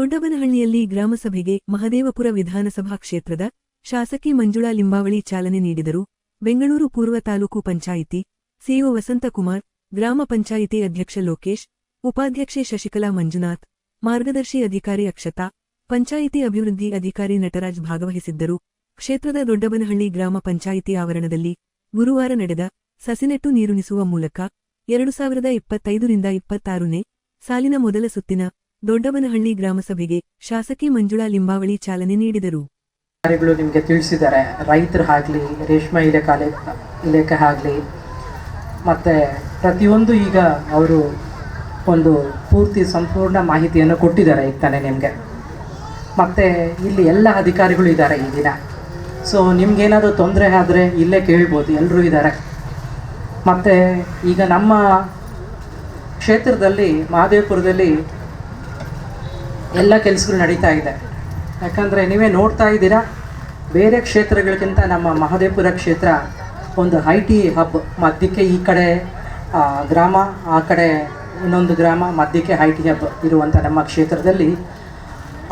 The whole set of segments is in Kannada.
ದೊಡ್ಡಬನಹಳ್ಳಿಯಲ್ಲಿ ಗ್ರಾಮಸಭೆಗೆ ಮಹದೇವಪುರ ವಿಧಾನಸಭಾ ಕ್ಷೇತ್ರದ ಶಾಸಕಿ ಮಂಜುಳಾ ಲಿಂಬಾವಳಿ ಚಾಲನೆ ನೀಡಿದರು. ಬೆಂಗಳೂರು ಪೂರ್ವ ತಾಲೂಕು ಪಂಚಾಯಿತಿ ಸಿಇಒ ವಸಂತಕುಮಾರ್, ಗ್ರಾಮ ಪಂಚಾಯಿತಿ ಅಧ್ಯಕ್ಷ ಲೋಕೇಶ್, ಉಪಾಧ್ಯಕ್ಷೆ ಶಶಿಕಲಾ ಮಂಜುನಾಥ್, ಮಾರ್ಗದರ್ಶಿ ಅಧಿಕಾರಿ ಅಕ್ಷತಾ, ಪಂಚಾಯಿತಿ ಅಭಿವೃದ್ಧಿ ಅಧಿಕಾರಿ ನಟರಾಜ್ ಭಾಗವಹಿಸಿದ್ದರು. ಕ್ಷೇತ್ರದ ದೊಡ್ಡಬನಹಳ್ಳಿ ಗ್ರಾಮ ಪಂಚಾಯಿತಿ ಆವರಣದಲ್ಲಿ ಗುರುವಾರ ನಡೆದ ಸಸಿನೆಟ್ಟು ನೀರುಣಿಸುವ ಮೂಲಕ ಎರಡು ಸಾವಿರದ ಇಪ್ಪತ್ತೈದರಿಂದ ಇಪ್ಪತ್ತಾರನೇ ಸಾಲಿನ ಮೊದಲ ಸುತ್ತಿನ ದೊಡ್ಡಬನಹಳ್ಳಿ ಗ್ರಾಮಸಭೆಗೆ ಶಾಸಕಿ ಮಂಜುಳಾ ಲಿಂಬಾವಳಿ ಚಾಲನೆ ನೀಡಿದರು. ಅಧಿಕಾರಿಗಳು ನಿಮಗೆ ತಿಳಿಸಿದ್ದಾರೆ. ರೈತರು ಆಗಲಿ, ರೇಷ್ಮೆ ಇಲಾಖೆ ಇಲಾಖೆ ಆಗಲಿ, ಮತ್ತು ಪ್ರತಿಯೊಂದು ಈಗ ಅವರು ಒಂದು ಪೂರ್ತಿ ಸಂಪೂರ್ಣ ಮಾಹಿತಿಯನ್ನು ಕೊಟ್ಟಿದ್ದಾರೆ ಈಗ ತಾನೇ ನಿಮಗೆ. ಮತ್ತು ಇಲ್ಲಿ ಎಲ್ಲ ಅಧಿಕಾರಿಗಳು ಇದ್ದಾರೆ ಈ ದಿನ. ಸೊ ನಿಮ್ಗೇನಾದರೂ ತೊಂದರೆ ಆದರೆ ಇಲ್ಲೇ ಕೇಳ್ಬೋದು. ಎಲ್ಲರೂ ಇದ್ದಾರೆ. ಮತ್ತು ಈಗ ನಮ್ಮ ಕ್ಷೇತ್ರದಲ್ಲಿ, ಮಹದೇವಪುರದಲ್ಲಿ ಎಲ್ಲ ಕೆಲಸಗಳು ನಡೀತಾ ಇದೆ. ಯಾಕಂದರೆ ನೀವೇ ನೋಡ್ತಾ ಇದ್ದೀರಾ, ಬೇರೆ ಕ್ಷೇತ್ರಗಳಿಗಿಂತ ನಮ್ಮ ಮಹದೇವಪುರ ಕ್ಷೇತ್ರ ಒಂದು ಐ ಟಿ ಹಬ್ ಮಧ್ಯಕ್ಕೆ ಈ ಕಡೆ ಗ್ರಾಮ, ಆ ಕಡೆ ಇನ್ನೊಂದು ಗ್ರಾಮ ಮಧ್ಯಕ್ಕೆ ಐ ಟಿ ಹಬ್ ಇರುವಂಥ ನಮ್ಮ ಕ್ಷೇತ್ರದಲ್ಲಿ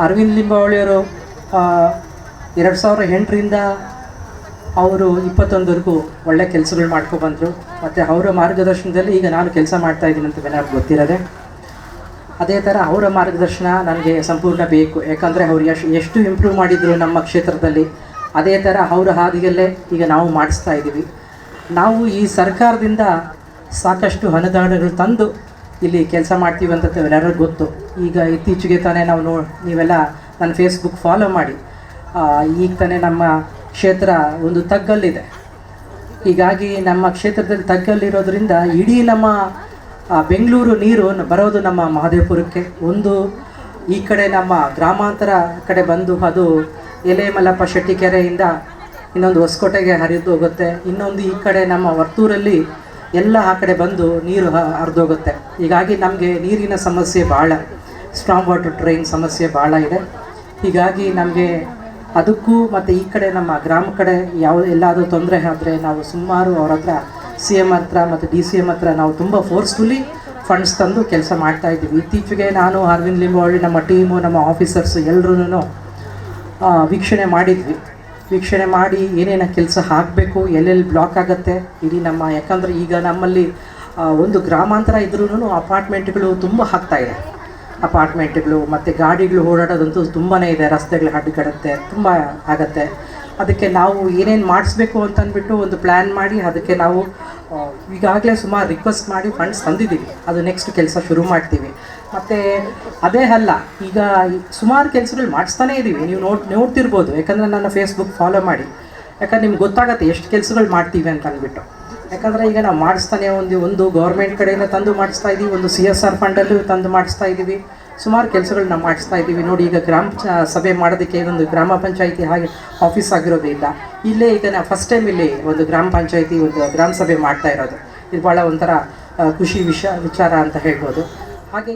ಅರವಿಂದ್ ಲಿಂಬಾವಳಿಯವರು ಎರಡು ಸಾವಿರ ಎಂಟರಿಂದ ಅವರು ಇಪ್ಪತ್ತೊಂದರೆಗೂ ಒಳ್ಳೆ ಕೆಲಸಗಳು ಮಾಡ್ಕೊಬಂದರು ಮತ್ತು ಅವರ ಮಾರ್ಗದರ್ಶನದಲ್ಲಿ ಈಗ ನಾನು ಕೆಲಸ ಮಾಡ್ತಾ ಇದ್ದೀನಿ ಅಂತ ನನಗೆ ಗೊತ್ತಿರೋದೆ ಅದೇ ಥರ ಅವರ ಮಾರ್ಗದರ್ಶನ ನನಗೆ ಸಂಪೂರ್ಣ ಬೇಕು. ಯಾಕಂದರೆ ಅವ್ರು ಎಷ್ಟು ಎಷ್ಟು ಇಂಪ್ರೂವ್ ಮಾಡಿದರು ನಮ್ಮ ಕ್ಷೇತ್ರದಲ್ಲಿ, ಅದೇ ಥರ ಅವರ ಹಾದಿಯಲ್ಲೇ ಈಗ ನಾವು ಮಾಡಿಸ್ತಾ ಇದ್ದೀವಿ ನಾವು ಈ ಸರ್ಕಾರದಿಂದ ಸಾಕಷ್ಟು ಅನುದಾನಗಳು ತಂದು ಇಲ್ಲಿ ಕೆಲಸ ಮಾಡ್ತೀವಿ ಅಂತ ಎಲ್ಲರಿಗೂ ಗೊತ್ತು. ಈಗ ಇತ್ತೀಚೆಗೆ ತಾನೇ ನಾವು ನೋ, ನೀವೆಲ್ಲ ನನ್ನ ಫೇಸ್ಬುಕ್ ಫಾಲೋ ಮಾಡಿ. ಈಗ ತಾನೇ ನಮ್ಮ ಕ್ಷೇತ್ರ ಒಂದು ತಗ್ಗಲ್ಲಿದೆ. ಹೀಗಾಗಿ ನಮ್ಮ ಕ್ಷೇತ್ರದಲ್ಲಿ ತಗ್ಗಲ್ಲಿರೋದ್ರಿಂದ ಇಡೀ ನಮ್ಮ ಬೆಂಗಳೂರು ನೀರು ಬರೋದು ನಮ್ಮ ಮಹದೇವಪುರಕ್ಕೆ. ಒಂದು ಈ ಕಡೆ ನಮ್ಮ ಗ್ರಾಮಾಂತರ ಕಡೆ ಬಂದು ಅದು ಎಲೆ ಮಲ್ಲಪ್ಪ ಶೆಟ್ಟಿ ಇನ್ನೊಂದು ಹೊಸಕೋಟೆಗೆ ಹರಿದು ಹೋಗುತ್ತೆ. ಇನ್ನೊಂದು ಈ ಕಡೆ ನಮ್ಮ ವರ್ತೂರಲ್ಲಿ ಎಲ್ಲ ಆ ಕಡೆ ಬಂದು ನೀರು ಹರಿದೋಗುತ್ತೆ ಹೀಗಾಗಿ ನಮಗೆ ನೀರಿನ ಸಮಸ್ಯೆ ಭಾಳ. ಸ್ಟ್ರಾಂಗ್ ವಾಟರ್ ಡ್ರೈನ್ ಸಮಸ್ಯೆ ಭಾಳ ಇದೆ. ಹೀಗಾಗಿ ನಮಗೆ ಅದಕ್ಕೂ ಮತ್ತು ಈ ಕಡೆ ನಮ್ಮ ಗ್ರಾಮ ಕಡೆ ಯಾವ ಎಲ್ಲಾದರೂ ತೊಂದರೆ ಆದರೆ ನಾವು ಸುಮಾರು ಅವ್ರ ಹತ್ರ ಸಿ ಎಂ ಹತ್ರ ಮತ್ತು ಡಿ ಸಿ ಎಂ ಹತ್ರ ನಾವು ತುಂಬ ಫೋರ್ಸ್ಫುಲಿ ಫಂಡ್ಸ್ ತಂದು ಕೆಲಸ ಮಾಡ್ತಾ ಇದ್ದೀವಿ. ಇತ್ತೀಚೆಗೆ ನಾನು, ಅರವಿಂದ್ ಲಿಂಬಾವಳಿ, ನಮ್ಮ ಟೀಮು ನಮ್ಮ ಆಫೀಸರ್ಸ್ ಎಲ್ಲರೂ ವೀಕ್ಷಣೆ ಮಾಡಿದ್ವಿ. ವೀಕ್ಷಣೆ ಮಾಡಿ ಏನೇನು ಕೆಲಸ ಆಗಬೇಕು ಎಲ್ಲೆಲ್ಲಿ ಬ್ಲಾಕ್ ಆಗುತ್ತೆ, ಇಡೀ ನಮ್ಮ, ಯಾಕಂದರೆ ಈಗ ನಮ್ಮಲ್ಲಿ ಒಂದು ಗ್ರಾಮಾಂತರ ಇದ್ರೂ ಅಪಾರ್ಟ್ಮೆಂಟ್ಗಳು ತುಂಬ ಹಾಕ್ತಾಯಿದೆ ಅಪಾರ್ಟ್ಮೆಂಟ್ಗಳು ಮತ್ತು ಗಾಡಿಗಳು ಓಡಾಡೋದಂತೂ ತುಂಬಾ ಇದೆ. ರಸ್ತೆಗಳು ಅಡ್ಡಗಡತ್ತೆ ತುಂಬ ಆಗತ್ತೆ. ಅದಕ್ಕೆ ನಾವು ಏನೇನು ಮಾಡಿಸ್ಬೇಕು ಅಂತ ಅಂದ್ಬಿಟ್ಟು ಒಂದು ಪ್ಲ್ಯಾನ್ ಮಾಡಿ, ಅದಕ್ಕೆ ನಾವು ಈಗಾಗಲೇ ಸುಮಾರು ರಿಕ್ವೆಸ್ಟ್ ಮಾಡಿ ಫಂಡ್ಸ್ ತಂದಿದ್ದೀವಿ. ಅದು ನೆಕ್ಸ್ಟ್ ಕೆಲಸ ಶುರು ಮಾಡ್ತೀವಿ. ಮತ್ತು ಅದೇ ಅಲ್ಲ, ಈಗ ಸುಮಾರು ಕೆಲಸಗಳು ಮಾಡಿಸ್ತಾನೇ ಇದ್ದೀವಿ ನೀವು ನೋಡ್, ನೋಡ್ತಿರ್ಬೋದು, ಯಾಕಂದರೆ ನನ್ನ ಫೇಸ್ಬುಕ್ ಫಾಲೋ ಮಾಡಿ. ಯಾಕಂದ್ರೆ ನಿಮ್ಗೆ ಗೊತ್ತಾಗತ್ತೆ ಎಷ್ಟು ಕೆಲಸಗಳು ಮಾಡ್ತೀವಿ ಅಂತ ಅಂದ್ಬಿಟ್ಟು ಯಾಕಂದರೆ ಈಗ ನಾವು ಮಾಡಿಸ್ತಾನೆ ಒಂದು ಒಂದು ಗೌರ್ಮೆಂಟ್ ಕಡೆಯಿಂದ ತಂದು ಮಾಡಿಸ್ತಾ ಇದ್ದೀವಿ ಒಂದು ಸಿ ಎಸ್ ಆರ್ ಫಂಡಲ್ಲೂ ತಂದು ಮಾಡಿಸ್ತಾ ಇದ್ದೀವಿ ಸುಮಾರು ಕೆಲಸಗಳನ್ನ ಮಾಡಿಸ್ತಾ ಇದ್ದೀವಿ. ನೋಡಿ, ಈಗ ಗ್ರಾಮ ಸಭೆ ಮಾಡೋದಕ್ಕೆ ಒಂದು ಗ್ರಾಮ ಪಂಚಾಯಿತಿ ಹಾಗೆ ಆಫೀಸ್ ಆಗಿರೋದ್ರಿಂದ ಇಲ್ಲೇ ಈಗ ನಾವು ಫಸ್ಟ್ ಟೈಮ್ ಇಲ್ಲಿ ಒಂದು ಗ್ರಾಮ ಪಂಚಾಯಿತಿ, ಒಂದು ಗ್ರಾಮ ಸಭೆ ಮಾಡ್ತಾ ಇರೋದು. ಇದು ಭಾಳ ಒಂಥರ ಖುಷಿ ವಿಷ, ವಿಚಾರ ಅಂತ ಹೇಳ್ಬೋದು. ಹಾಗೆ